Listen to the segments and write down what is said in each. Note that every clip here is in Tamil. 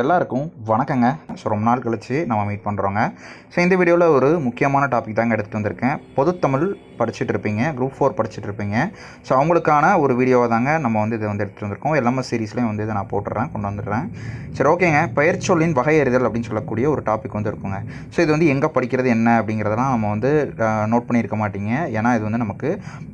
எல்லாருக்கும் வணக்கங்க. ஸோ ரொம்ப நாள் கழித்து நம்ம மீட் பண்ணுறோங்க ஸோ இந்த வீடியோவில் ஒரு முக்கியமான டாபிக் தாங்க எடுத்துகிட்டு வந்திருக்கேன். பொதுத்தமிழ் படிச்சுட்டு இருப்பீங்க குரூப் ஃபோர் படிச்சுட்டு இருப்பீங்க ஸோ அவங்களுக்கான ஒரு வீடியோவை தாங்க நம்ம வந்து இதை வந்து எடுத்துகிட்டு வந்திருக்கோம். எல்லாமே சீரீஸ்லேயும் வந்து இதை நான் போட்டுறேன் கொண்டு வந்துடுறேன். சரி ஓகேங்க பெயர்ச்சொல்லின் வகையறிதல் அப்படின்னு சொல்லக்கூடிய ஒரு டாபிக் வந்து இருக்குங்க. ஸோ இது வந்து எங்கே படிக்கிறது என்ன அப்படிங்கிறதெல்லாம் நம்ம வந்து நோட் பண்ணியிருக்க மாட்டீங்க. ஏன்னா இது வந்து நமக்கு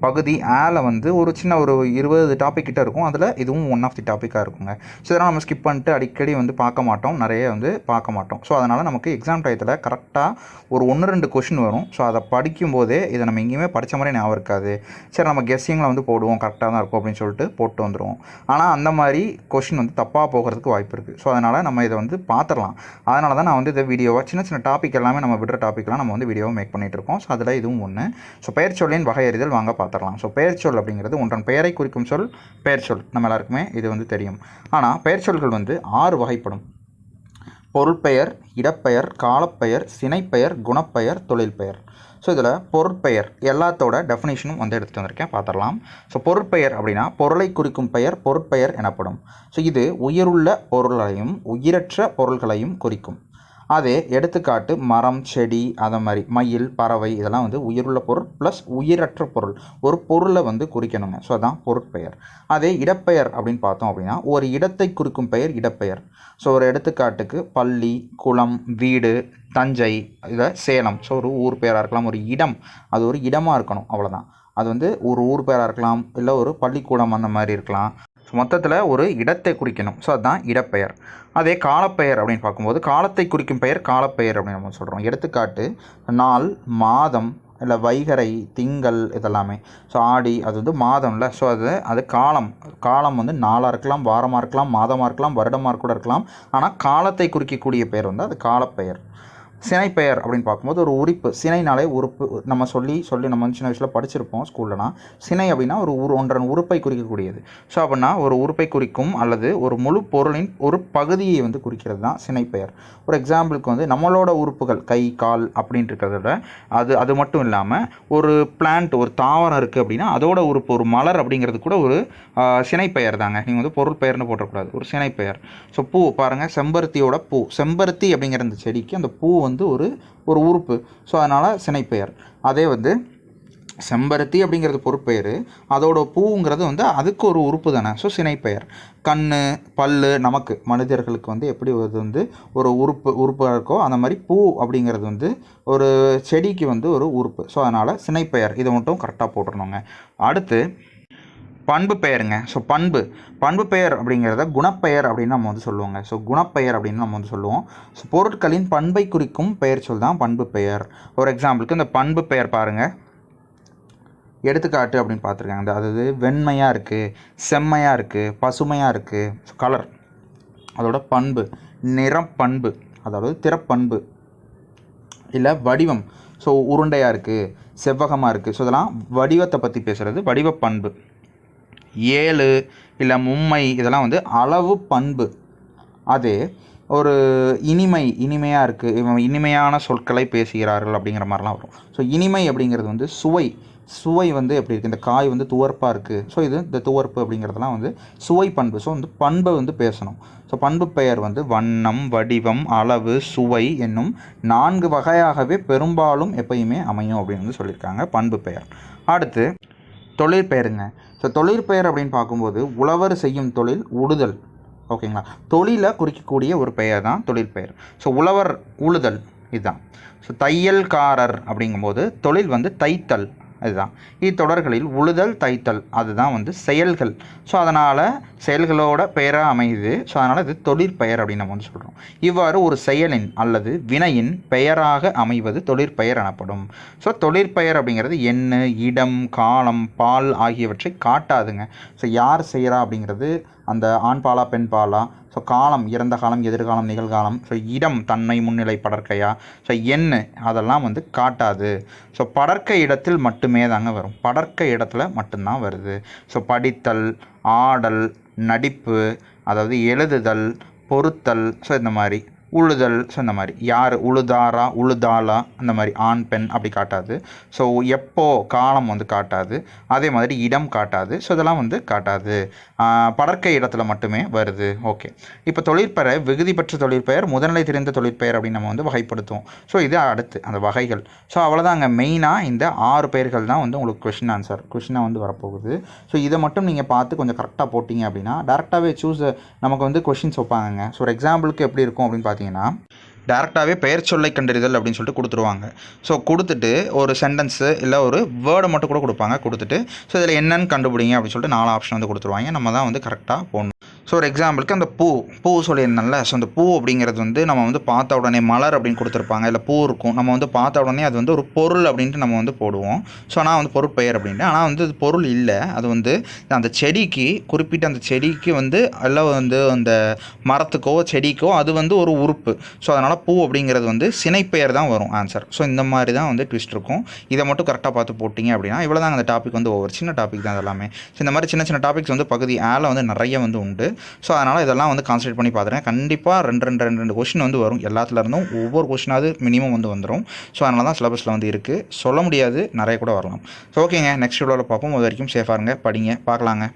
பகுதி ஆல வந்து ஒரு சின்ன ஒரு இருபது டாபிக் கிட்ட இருக்கும். அதில் இதுவும் ஒன் ஆஃப் தி டாப்பிக்காக இருக்குங்க. ஸோ இதெல்லாம் நம்ம ஸ்கிப் பண்ணிட்டு அடிக்கடி வந்து பார்க்க மாட்டோம். நிறைய வந்து பார்க்க மாட்டோம். ஸோ அதனால் நமக்கு எக்ஸாம் டயத்தில் கரெக்டாக ஒரு ஒன்று ரெண்டு கொஷின் வரும். ஸோ அதை படிக்கும்போதே இதை நம்ம எங்கேயுமே படித்த மாதிரி ஞாபகம் இருக்காது. சரி நம்ம கெஸ்ஸிங்கில் வந்து போடுவோம் கரெக்டாக தான் இருக்கும் அப்படின்னு சொல்லிட்டு போட்டு வந்துடுவோம் ஆனால் அந்த மாதிரி கொஷின் வந்து தப்பாக போகிறதுக்கு வாய்ப்பு இருக்குது ஸோ அதனால் நம்ம இதை வந்து பார்த்துடலாம் அதனால தான் நான் வந்து இந்த வீடியோவை சின்ன சின்ன டாபிக் எல்லாமே நம்ம விடுற டாப்பிக்லாம் நம்ம வந்து வீடியோவை மேக் பண்ணிகிட்டு இருக்கோம். ஸோ அதில் இதுவும் ஒன்று ஸோ பெயர் சொல்லின் வகையறிதல் வாங்க பார்த்துடலாம் ஸோ பெயர் சொல் அப்படிங்கிறது ஒன்றன் பெயரை குறிக்கும் சொல் பெயர் சொல். நம்ம எல்லாருக்குமே இது வந்து தெரியும். ஆனால் பெயர் சொல்கள் வந்து ஆறு வகைப்படும். பொருட்பெயர் இடப்பெயர் காலப்பெயர் சினைப்பெயர் குணப்பெயர் தொழில் பெயர். ஸோ இதில் பொருட்பெயர் எல்லாத்தோட டெஃபினேஷனும் வந்து எடுத்துகிட்டு வந்திருக்கேன். பார்த்துடலாம் ஸோ பொருட்பெயர் அப்படின்னா பொருளை குறிக்கும் பெயர் பொருட்பெயர் எனப்படும். ஸோ இது உயிருள்ள பொருள்களையும் உயிரற்ற பொருள்களையும் குறிக்கும். அதே எடுத்துக்காட்டு மரம் செடி அதை மாதிரி மயில் பறவை இதெல்லாம் வந்து உயிருள்ள பொருள் ப்ளஸ் உயிரற்ற பொருள். ஒரு பொருளை வந்து குறிக்கணுங்க. ஸோ அதான் பொருட்பெயர். அதே இடப்பெயர் அப்படின்னு பார்த்தோம் அப்படின்னா ஒரு இடத்தை குறிக்கும் பெயர் இடப்பெயர். ஸோ ஒரு எடுத்துக்காட்டுக்கு பள்ளி குளம் வீடு தஞ்சை இதை சேலம். ஸோ ஒரு ஊர் பெயராக இருக்கலாம் ஒரு இடம். அது ஒரு இடமாக இருக்கணும் அவ்வளோதான் அது வந்து ஒரு ஊர் பெயராக இருக்கலாம் இல்லை ஒரு பள்ளிக்கூடம் அந்த மாதிரி இருக்கலாம். மொத்தத்தில் ஒரு இடத்தை குறிக்கணும். ஸோ அதுதான் இடப்பெயர். அதே காலப்பெயர் அப்படின்னு பார்க்கும்போது காலத்தை குறிக்கும் பெயர் காலப்பெயர் அப்படின்னு நம்ம சொல்கிறோம் எடுத்துக்காட்டு நாள் மாதம் இல்லை வைகரை திங்கள் இதெல்லாமே. ஸோ ஆடி அது வந்து மாதம்ல ஸோ அது அது காலம். காலம் வந்து நாளாக இருக்கலாம் வாரமாக இருக்கலாம் மாதமாக இருக்கலாம் வருடமாக கூட இருக்கலாம். ஆனால் காலத்தை குறிக்கக்கூடிய பெயர் வந்து அது காலப்பெயர். சினைப்பெயர் அப்படின்னு பார்க்கும்போது ஒரு உறுப்பு சினைனாலே உறுப்பு. நம்ம சொல்லி சொல்லி நம்ம வந்து சின்ன வயசில் படிச்சிருப்போம் ஸ்கூல்லனா. சினை அப்படின்னா ஒரு உரு ஒன்றன் உறுப்பை குறிக்கக்கூடியது. ஸோ அப்படின்னா ஒரு உறுப்பை குறிக்கும் அல்லது ஒரு முழு பொருளின் ஒரு பகுதியை வந்து குறிக்கிறது தான் சினைப்பெயர் ஒரு எக்ஸாம்பிளுக்கு வந்து நம்மளோட உறுப்புகள் கை கால் அப்படின்ட்டு இருக்கிறத விட அது அது மட்டும் இல்லாமல் ஒரு பிளான்ட் ஒரு தாவரம் இருக்குது அப்படின்னா அதோட உறுப்பு ஒரு மலர் அப்படிங்கிறது கூட ஒரு சினைப்பெயர் தாங்க. நீங்கள் வந்து பொருள் பெயர்னு போட்டக்கூடாது. ஒரு சினைப்பெயர் ஸோ பூ பாருங்கள் செம்பருத்தியோட பூ. செம்பருத்தி அப்படிங்கிற அந்த செடிக்கு அந்த பூ வந்து வந்து ஒரு ஒரு உறுப்பு. ஸோ அதனால் சினைப்பெயர். அதே வந்து செம்பருத்தி அப்படிங்கிறது பொறுப்பெயர் அதோட பூங்கிறது வந்து அதுக்கு ஒரு உறுப்பு தானே. ஸோ சினைப்பெயர். கண் பல் நமக்கு மனிதர்களுக்கு வந்து எப்படி அது வந்து ஒரு உறுப்பு உறுப்பாக இருக்கோ அந்த மாதிரி பூ அப்படிங்கிறது வந்து ஒரு செடிக்கு வந்து ஒரு உறுப்பு. ஸோ அதனால் சினைப்பெயர். இதை மட்டும் கரெக்டாக போட்டுருணுங்க அடுத்து பண்பு பெயருங்க. ஸோ பண்பு. பண்பு பெயர் அப்படிங்கிறத குணப்பெயர் அப்படின்னு நம்ம வந்து சொல்லுவோங்க. ஸோ குணப்பெயர் அப்படின்னு நம்ம வந்து சொல்லுவோம். ஸோ பொருட்களின் பண்பை குறிக்கும் பெயர் சொல் தான் பண்பு பெயர். ஒரு எக்ஸாம்பிளுக்கு இந்த பண்பு பெயர் பாருங்கள் எடுத்துக்காட்டு அப்படின்னு பார்த்துருக்காங்க. இந்த அதாவது வெண்மையாக இருக்குது செம்மையாக இருக்குது பசுமையாக இருக்குது ஸோ கலர் அதோட பண்பு. நிறம் பண்பு அதாவது திறப்பண்பு. இல்லை வடிவம். ஸோ உருண்டையாக இருக்குது செவ்வகமாக இருக்குது ஸோ இதெல்லாம் வடிவத்தை பற்றி பேசுகிறது வடிவ பண்பு. ஏழு இல்லை மும்மை இதெல்லாம் வந்து அளவு பண்பு. அது ஒரு இனிமை இனிமையாக இருக்குது இவன் இனிமையான சொற்களை பேசுகிறார்கள் அப்படிங்கிற மாதிரிலாம் வரும். ஸோ இனிமை அப்படிங்கிறது வந்து சுவை. சுவை வந்து எப்படி இருக்குது இந்த காய் வந்து துவர்ப்பாக இருக்குது ஸோ இது இந்த துவர்ப்பு அப்படிங்கிறதெல்லாம் வந்து சுவை பண்பு. ஸோ வந்து பண்பை வந்து பேசணும். ஸோ பண்பு பெயர் வந்து வண்ணம் வடிவம் அளவு சுவை என்னும் நான்கு வகையாகவே பெரும்பாலும் எப்பயுமே அமையும் அப்படின்னு வந்து சொல்லியிருக்காங்க பண்பு பெயர். அடுத்து தொழிற்பெயருங்க ஸோ தொழிற்பெயர் அப்படின்னு பார்க்கும்போது உழவர் செய்யும் தொழில் உழுதல். ஓகேங்களா தொழிலை குறிக்கக்கூடிய ஒரு பெயர் தான் தொழிற்பெயர் ஸோ உழவர் உழுதல் இதுதான். ஸோ தையல்காரர் அப்படிங்கும்போது தொழில் வந்து தைத்தல். அதுதான். இத்தொடர்களில் உழுதல் தைத்தல் அதுதான் வந்து செயல்கள். ஸோ அதனால் செயல்களோட பெயராக அமையுது. ஸோ அதனால் இது தொழிற்பெயர் அப்படின்னு நம்ம வந்து சொல்கிறோம் இவ்வாறு ஒரு செயலின் அல்லது வினையின் பெயராக அமைவது தொழிற்பெயர் எனப்படும். ஸோ தொழிற்பெயர் அப்படிங்கிறது எண்ணு இடம் காலம் பால் ஆகியவற்றை காட்டாதுங்க. ஸோ யார் செய்கிறா அப்படிங்கிறது அந்த ஆண் பாலா பெண் பாலா. ஸோ காலம் இறந்த காலம் எதிர்காலம் நிகழ்காலம். ஸோ இடம் தன்மை முன்னிலை படற்கையா? ஸோ எண்ணு அதெல்லாம் வந்து காட்டாது. ஸோ படற்கை இடத்தில் மட்டுமே தாங்க வரும். படற்கை இடத்துல மட்டும்தான் வருது. ஸோ படித்தல் ஆடல் நடிப்பு அதாவது எழுதுதல் பொருத்தல் ஸோ இந்த மாதிரி. உழுதல் ஸோ இந்த மாதிரி. யார் உழுதாரா உழுதாளா அந்த மாதிரி ஆண் பெண் அப்படி காட்டாது. ஸோ எப்போ காலம் வந்து காட்டாது அதே மாதிரி இடம் காட்டாது. ஸோ இதெல்லாம் வந்து காட்டாது. படற்கை இடத்துல மட்டுமே வருது. ஓகே இப்போ தொழிற்பெயர் விகுதி பெற்ற தொழிற்பெயர் முதல்நிலை தெரிந்த தொழிற்பெயர் அப்படின்னு நம்ம வந்து வகைப்படுத்துவோம். ஸோ இது அடுத்து அந்த வகைகள். ஸோ அவ்வளோதாங்க மெயினாக இந்த ஆறு பெயர்கள் தான் வந்து உங்களுக்கு கொஷின் ஆன்சர் கொஷினாக வந்து வரப்போகுது. ஸோ இதை மட்டும் நீங்கள் பார்த்து கொஞ்சம் கரெக்டாக போட்டிங்க அப்படின்னா டேரெக்டாகவே சூஸ் நமக்கு வந்து கொஷின்ஸ் வைப்பாங்க ஸோ ஒரு எக்ஸாம்பிளுக்கு எப்படி இருக்கும் அப்படின்னு பார்த்தீங்கன்னா டேரெக்டாகவே பெயர் சொல்லை கண்டறிதல் அப்படின்னு சொல்லிட்டு கொடுத்துருவாங்க. ஸோ கொடுத்துட்டு ஒரு சென்டென்ஸு இல்லை ஒரு வேர்டை மட்டும் கூட கொடுப்பாங்க கொடுத்துட்டு ஸோ இதில் என்னென்னு கண்டுபிடிங்க அப்படின்னு சொல்லிட்டு நாலு ஆப்ஷன் வந்து கொடுத்துருவாங்க. நம்ம தான் வந்து கரெக்டாக போடணும். ஸோ ஒரு எக்ஸாம்பிளுக்கு அந்த பூ பூ சொல்லியிருந்தேன்ல. ஸோ அந்த பூ அப்படிங்கிறது வந்து நம்ம வந்து பார்த்த உடனே மலர் அப்படின்னு கொடுத்துருப்பாங்க. இல்லை பூ இருக்கும். நம்ம வந்து பார்த்த உடனே அது வந்து ஒரு பொருள் அப்படின்ட்டு நம்ம வந்து போடுவோம். ஸோ ஆனால் வந்து பொருட்பெயர் அப்படின்ட்டு. ஆனால் வந்து அது பொருள் இல்லை. அது வந்து அந்த செடிக்கு குறிப்பிட்ட அந்த செடிக்கு வந்து எல்லாம் வந்து அந்த மரத்துக்கோ செடிக்கோ அது வந்து ஒரு உறுப்பு. ஸோ அதனால் பூ அப்படிங்கிறது வந்து சினைப்பெயர் தான் வரும் ஆன்சர் ஸோ இந்த மாதிரி தான் வந்து ட்விஸ்ட் இருக்கும். இதை மட்டும் கரெக்டாக பார்த்து போட்டிங்க அப்படின்னா இவ்வளோ தான் அந்த டாபிக் வந்து ஒவ்வொரு சின்ன டாபிக் தான் எல்லாமே. ஸோ இந்த மாதிரி சின்ன சின்ன டாபிக்ஸ் வந்து பகுதி ஆலை வந்து நிறைய வந்து உண்டு. ஸோ அதனால் இதெல்லாம் வந்து கான்சன்ட்ரேட் பண்ணி பார்த்துறேன் கண்டிப்பாக ரெண்டு ரெண்டு ரெண்டு ரெண்டு கொஷின் வந்து வரும். எல்லாத்துலேருந்தும் ஒவ்வொரு கொஷினாவது மினிமம் வந்து வந்துடும் ஸோ அதனால தான் சிலபஸில் வந்து இருக்குது சொல்ல முடியாது நிறைய கூட வரலாம். ஸோ ஓகேங்க நெக்ஸ்ட் வீடியோவில் பார்ப்போம். அது வரைக்கும் சேஃபாக இருங்க. படிங்க. பார்க்கலாங்க.